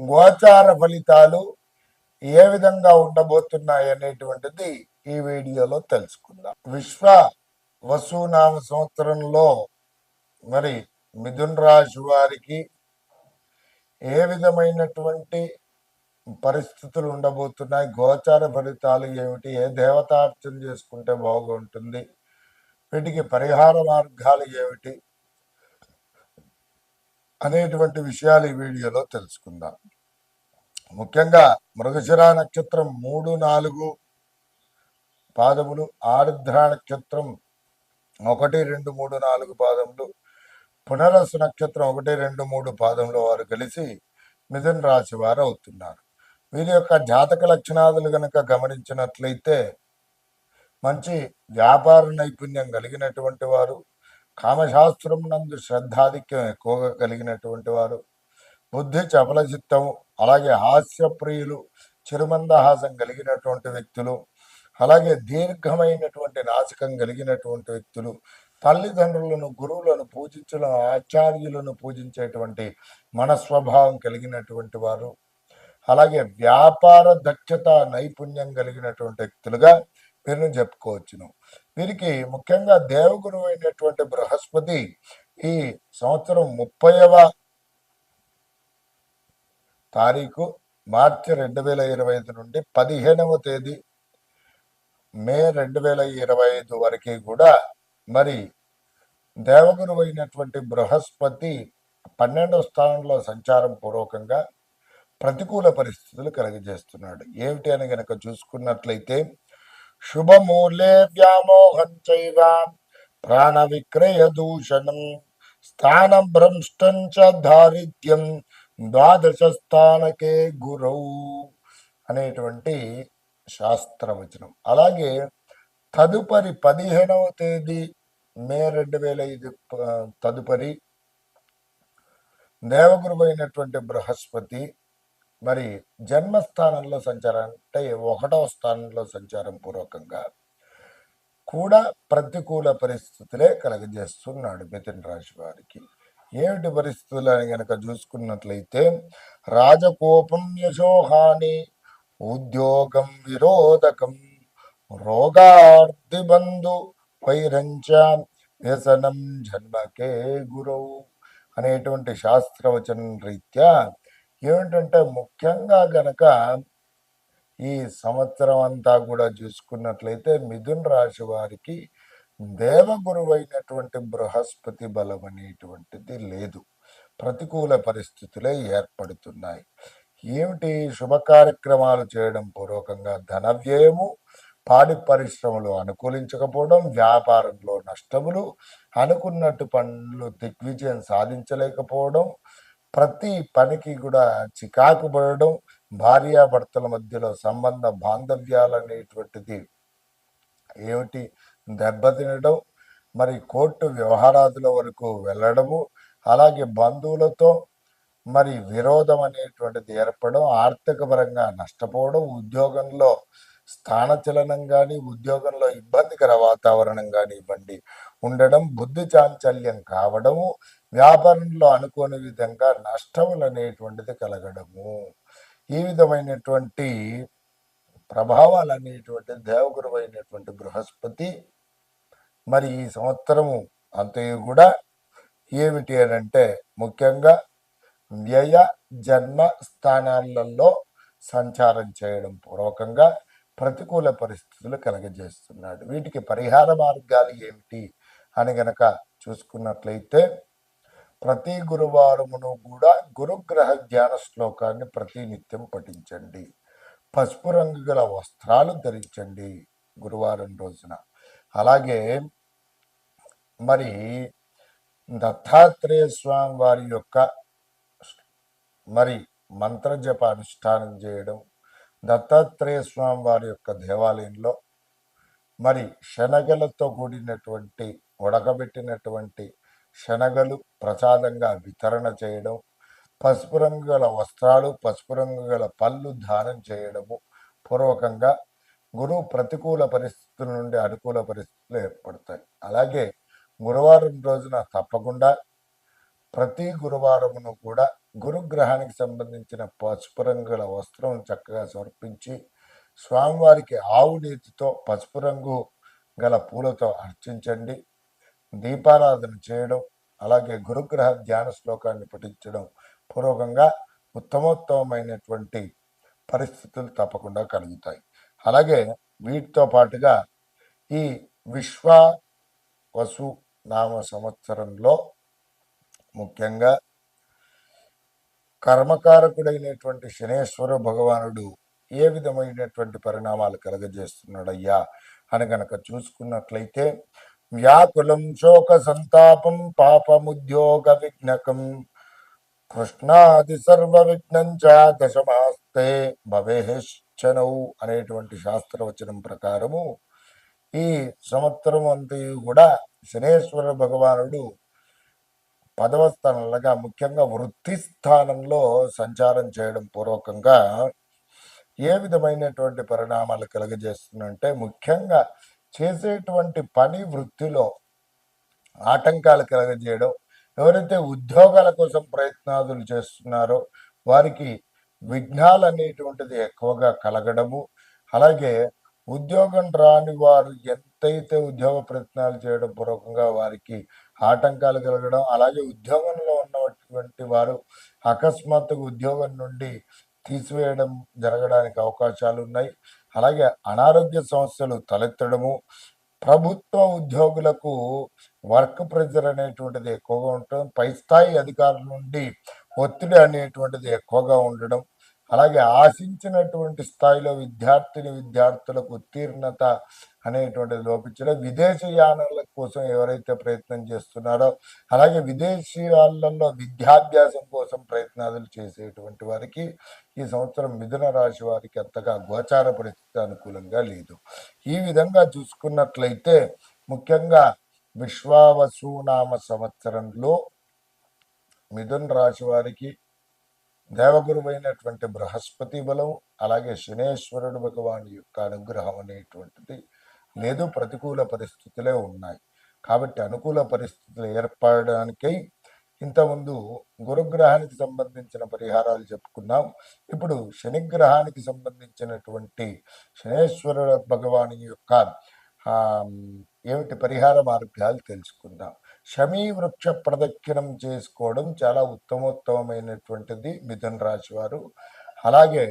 గోచార ఫలితాలు ఏ విధంగా ఉండబోతున్నాయి అనేటువంటిది ఈ వీడియోలో తెలుసుకుందాం. విశ్వ వసునామ సంవత్సరంలో మరి మిథున్ రాశి వారికి ఏ విధమైనటువంటి పరిస్థితులు ఉండబోతున్నాయి? గోచార ఫలితాలు ఏమిటి? ఏ దేవతార్చన చేసుకుంటే బాగుంటుంది? వీటికి పరిహార మార్గాలు ఏమిటి? అనేటువంటి విషయాలు ఈ వీడియోలో తెలుసుకుందాం. ముఖ్యంగా మృగశిర నక్షత్రం మూడు నాలుగు పాదములు ఆరుద్ర నక్షత్రం ఒకటి రెండు మూడు నాలుగు పాదములు పునరసు నక్షత్రం ఒకటి రెండు మూడు పాదములు వారు కలిసి మిథున్ రాశి వారు అవుతున్నారు. వీరి యొక్క జాతక లక్షణాదులు గనక గమనించినట్లయితే మంచి వ్యాపార నైపుణ్యం కలిగినటువంటి వారు కామశాస్త్రం నందు శ్రద్ధాధిక్యం ఎక్కువగా కలిగినటువంటి వారు బుద్ధి చపల చిత్తం అలాగే హాస్యప్రియులు చిరుమందహాసం కలిగినటువంటి వ్యక్తులు అలాగే దీర్ఘమైనటువంటి నాశకం కలిగినటువంటి వ్యక్తులు తల్లిదండ్రులను గురువులను పూజించడం ఆచార్యులను పూజించేటువంటి మనస్వభావం కలిగినటువంటి వారు అలాగే వ్యాపార దక్షత నైపుణ్యం కలిగినటువంటి వ్యక్తులుగా వీరిని చెప్పుకోవచ్చును. వీరికి ముఖ్యంగా దేవగురు అయినటువంటి బృహస్పతి ఈ సంవత్సరం ముప్పైవ తారీఖు మార్చి రెండు వేల ఇరవై ఐదు నుండి పదిహేనవ తేదీ మే రెండు వేల ఇరవై ఐదు వరకు కూడా మరి దేవగురు అయినటువంటి బృహస్పతి పన్నెండవ స్థానంలో సంచారం పూర్వకంగా ప్రతికూల పరిస్థితులు కలుగజేస్తున్నాడు. ఏమిటి అని గనక చూసుకున్నట్లయితే శుభమూలే వ్యామోహం చైవ ప్రాణ విక్రయ దూషణం స్థానం భ్రంష్టం చ దారిద్ర్యం ద్వాదశ స్థానకే గురౌ అనేటువంటి శాస్త్రవచనం. అలాగే తదుపరి పదిహేనవ తేదీ మే రెండు వేల ఐదు తదుపరి దేవగురు అయినటువంటి బృహస్పతి మరి జన్మస్థానంలో సంచారం అంటే ఒకటవ స్థానంలో సంచారం పూర్వకంగా కూడా ప్రతికూల పరిస్థితులే కలగజేస్తున్నాడు మిథున్ రాశి వారికి. ఏమిటి పరిస్థితులు అని చూసుకున్నట్లయితే రాజకోపం యశోహాని ఉద్యోగం విరోధకం రోగార్ది బంధు వైరంచ వ్యసనం జన్మకే గురవు అనేటువంటి శాస్త్రవచనం రీత్యా ఏమిటంటే ముఖ్యంగా గనక ఈ సంవత్సరం అంతా కూడా చూసుకున్నట్లయితే మిథున్ రాశి వారికి దేవగురువైనటువంటి బృహస్పతి బలం అనేటువంటిది లేదు. ప్రతికూల పరిస్థితులే ఏర్పడుతున్నాయి. ఏమిటి? శుభ కార్యక్రమాలు చేయడం పూర్వకంగా ధన వ్యయము పాడి పరిశ్రమలు అనుకూలించకపోవడం వ్యాపారంలో నష్టములు అనుకున్నట్టు పనులు దిగ్విజయం సాధించలేకపోవడం ప్రతి పనికి కూడా చికాకు పడడం భార్యాభర్తల మధ్యలో సంబంధ బాంధవ్యాలు అనేటువంటిది ఏమిటి? దెబ్బతినడం మరి కోర్టు వ్యవహారాదుల వరకు వెళ్ళడము అలాగే బంధువులతో మరి విరోధం అనేటువంటిది ఏర్పడడం ఆర్థిక పరంగా నష్టపోవడం ఉద్యోగంలో స్థానచలనం కానీ ఉద్యోగంలో ఇబ్బందికర వాతావరణం కానివ్వండి ఉండడం బుద్ధి చాంచల్యం కావడము వ్యాపారంలో అనుకోని విధంగా నష్టములు అనేటువంటిది కలగడము. ఈ విధమైనటువంటి ప్రభావాలు అనేటువంటి దేవగురు అయినటువంటి బృహస్పతి మరి ఈ సంవత్సరము అంతయు కూడా ఏమిటి అని అంటే ముఖ్యంగా వ్యయ జన్మ స్థానాలలో సంచారం చేయడం పూర్వకంగా ప్రతికూల పరిస్థితులు కలగజేస్తున్నాడు. వీటికి పరిహార మార్గాలు ఏమిటి అని గనక చూసుకున్నట్లయితే ప్రతి గురువారమును కూడా గురుగ్రహ జ్ఞాన శ్లోకాన్ని ప్రతి నిత్యం పఠించండి. పసుపు రంగు గల వస్త్రాలు ధరించండి గురువారం రోజున. అలాగే మరి దత్తాత్రేయ స్వామి వారి యొక్క మరి మంత్రజప అనుష్ఠానం చేయడం దత్తాత్రేయ స్వామి వారి యొక్క దేవాలయంలో మరి శనగలతో కూడినటువంటి ఉడకబెట్టినటువంటి శనగలు ప్రసాదంగా వితరణ చేయడం పసుపు రంగు గల వస్త్రాలు పసుపు రంగు గల పళ్ళు దానం చేయడము పూర్వకంగా గురువు ప్రతికూల పరిస్థితుల నుండి అనుకూల పరిస్థితులు ఏర్పడతాయి. అలాగే గురువారం రోజున తప్పకుండా ప్రతి గురువారమును కూడా గురుగ్రహానికి సంబంధించిన పసుపు రంగు గల వస్త్రం చక్కగా సమర్పించి స్వామివారికి ఆవు నీతితో పసుపు రంగు గల పూలతో అర్చించండి. దీపారాధన చేయడం అలాగే గురుగ్రహ ధ్యాన శ్లోకాన్ని పఠించడం పూర్వకంగా ఉత్తమోత్తమైనటువంటి పరిస్థితులు తప్పకుండా కలుగుతాయి. అలాగే వీటితో పాటుగా ఈ విశ్వ వసు నామ సంవత్సరంలో ముఖ్యంగా కర్మకారకుడైనటువంటి శనేశ్వర భగవానుడు ఏ విధమైనటువంటి పరిణామాలు కలగజేస్తున్నాడయ్యా అని గనక చూసుకున్నట్లయితే వ్యాకులం శోక సంతాపం పాపముద్యోగ విఘ్నకం కృష్ణాది సర్వ విఘ్నం దశమాస్తే భవేశ్చనౌ అనేటువంటి శాస్త్రవచనం ప్రకారము ఈ సంవత్సరం అంతయు కూడా శనేశ్వర భగవానుడు పదవ స్థానంలో ముఖ్యంగా వృత్తి స్థానంలో సంచారం చేయడం పూర్వకంగా ఏ విధమైనటువంటి పరిణామాలు కలుగజేస్తుందంటే ముఖ్యంగా చేసేటువంటి పని వృత్తిలో ఆటంకాలు కలగజేయడం. ఎవరైతే ఉద్యోగాల కోసం ప్రయత్నాదులు చేస్తున్నారో వారికి విఘ్నాలు అనేటువంటిది ఎక్కువగా కలగడము. అలాగే ఉద్యోగం రాని వారు ఎంతైతే ఉద్యోగ ప్రయత్నాలు చేయడం పూర్వకంగా వారికి ఆటంకాలు కలగడం అలాగే ఉద్యోగంలో ఉన్నటువంటి వారు అకస్మాత్తుగా ఉద్యోగం నుండి తీసివేయడం జరగడానికి అవకాశాలు ఉన్నాయి. అలాగే అనారోగ్య సమస్యలు తలెత్తడము ప్రభుత్వ ఉద్యోగులకు వర్క్ ప్రెజర్ అనేటువంటిది ఎక్కువగా ఉండటం పై స్థాయి అధికారుల నుండి ఒత్తిడి అనేటువంటిది ఎక్కువగా ఉండడం అలాగే ఆశించినటువంటి స్థాయిలో విద్యార్థిని విద్యార్థులకు ఉత్తీర్ణత అనేటువంటిది లోపించడం విదేశీయానాల కోసం ఎవరైతే ప్రయత్నం చేస్తున్నారో అలాగే విదేశీయాలలో విద్యాభ్యాసం కోసం ప్రయత్నాలు చేసేటువంటి వారికి ఈ సంవత్సరం మిథున రాశి వారికి అంతగా గోచార పరిస్థితి అనుకూలంగా లేదు. ఈ విధంగా చూసుకున్నట్లయితే ముఖ్యంగా విశ్వావసునామ సంవత్సరంలో మిథున్ రాశి వారికి దేవగురువైనటువంటి బృహస్పతి బలం అలాగే శనేశ్వరుడు భగవాన్ యొక్క అనుగ్రహం అనేటువంటిది లేదు ప్రతికూల పరిస్థితులే ఉన్నాయి. కాబట్టి అనుకూల పరిస్థితులు ఏర్పడడానికై ఇంతకుముందు గురుగ్రహానికి సంబంధించిన పరిహారాలు చెప్పుకున్నాం. ఇప్పుడు శనిగ్రహానికి సంబంధించినటువంటి శనేశ్వర భగవాని యొక్క ఏమిటి పరిహార మార్గాలు తెలుసుకుందాం. వృక్ష ప్రదక్షిణం చేసుకోవడం చాలా ఉత్తమోత్తమైనటువంటిది మిథున్ రాశి వారు. అలాగే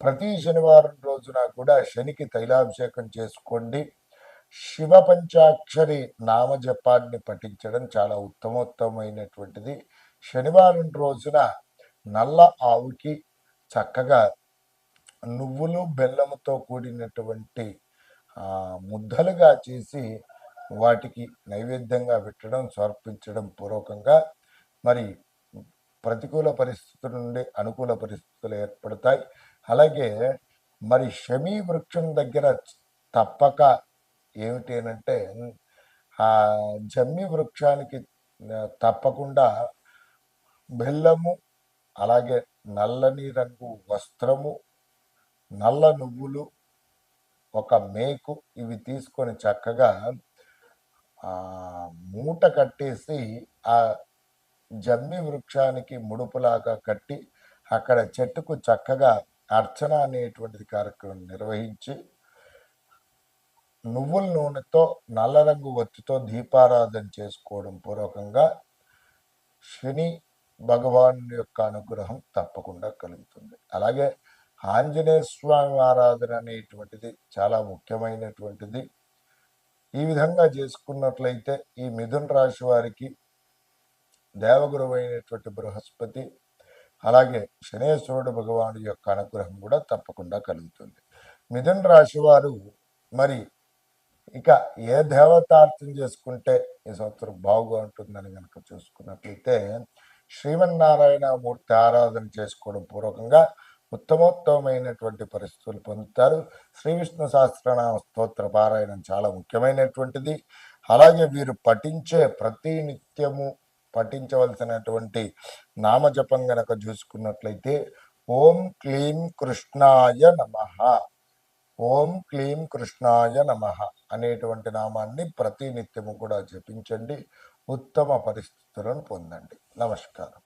ప్రతి శనివారం రోజున కూడా శనికి తైలాభిషేకం చేసుకోండి. శివ పంచాక్షరి నామజపాన్ని పఠించడం చాలా ఉత్తమోత్తమైనటువంటిది. శనివారం రోజున నల్ల ఆవుకి చక్కగా నువ్వులు బెల్లముతో కూడినటువంటి ముద్దలుగా చేసి వాటికి నైవేద్యంగా పెట్టడం సమర్పించడం పూర్వకంగా మరి ప్రతికూల పరిస్థితుల నుండి అనుకూల పరిస్థితులు ఏర్పడతాయి. అలాగే మరి షమీ వృక్షం దగ్గర తప్పక ఏమిటి అని అంటే ఆ జమ్మి వృక్షానికి తప్పకుండా బెల్లము అలాగే నల్లని రంగు వస్త్రము నల్ల నువ్వులు ఒక మేకు ఇవి తీసుకొని చక్కగా మూట కట్టేసి ఆ జమ్మి వృక్షానికి ముడుపులాగా కట్టి అక్కడ చెట్టుకు చక్కగా అర్చన అనేటువంటిది కార్యక్రమం నిర్వహించి నువ్వుల నూనెతో నల్ల రంగు ఒత్తితో దీపారాధన చేసుకోవడం పూర్వకంగా శని భగవాన్ యొక్క అనుగ్రహం తప్పకుండా కలుగుతుంది. అలాగే ఆంజనేయ స్వామి ఆరాధన అనేటువంటిది చాలా ముఖ్యమైనటువంటిది. ఈ విధంగా చేసుకున్నట్లయితే ఈ మిథున రాశి వారికి దేవగురు అయినటువంటి బృహస్పతి అలాగే శనేశ్వరుడు భగవాను యొక్క అనుగ్రహం కూడా తప్పకుండా కలుగుతుంది. మిథున రాశి వారు మరి ఇక ఏ దేవతార్థం చేసుకుంటే ఈ సంవత్సరం బాగుగా ఉంటుందని కనుక చూసుకున్నట్లయితే శ్రీమన్నారాయణ మూర్తి ఆరాధన చేసుకోవడం పూర్వకంగా ఉత్తమోత్తమైనటువంటి పరిస్థితులు పొందుతారు. శ్రీ విష్ణు సహస్రనామ స్తోత్ర పారాయణం చాలా ముఖ్యమైనటువంటిది. అలాగే వీరు పఠించే ప్రతి నిత్యము పఠించవలసినటువంటి నామజపం గనక చూసుకున్నట్లయితే ఓం క్లీం కృష్ణాయ నమ. ఓం క్లీం కృష్ణాయ నమ అనేటువంటి నామాన్ని ప్రతి నిత్యము కూడా జపించండి. ఉత్తమ పరిస్థితులను పొందండి. నమస్కారం.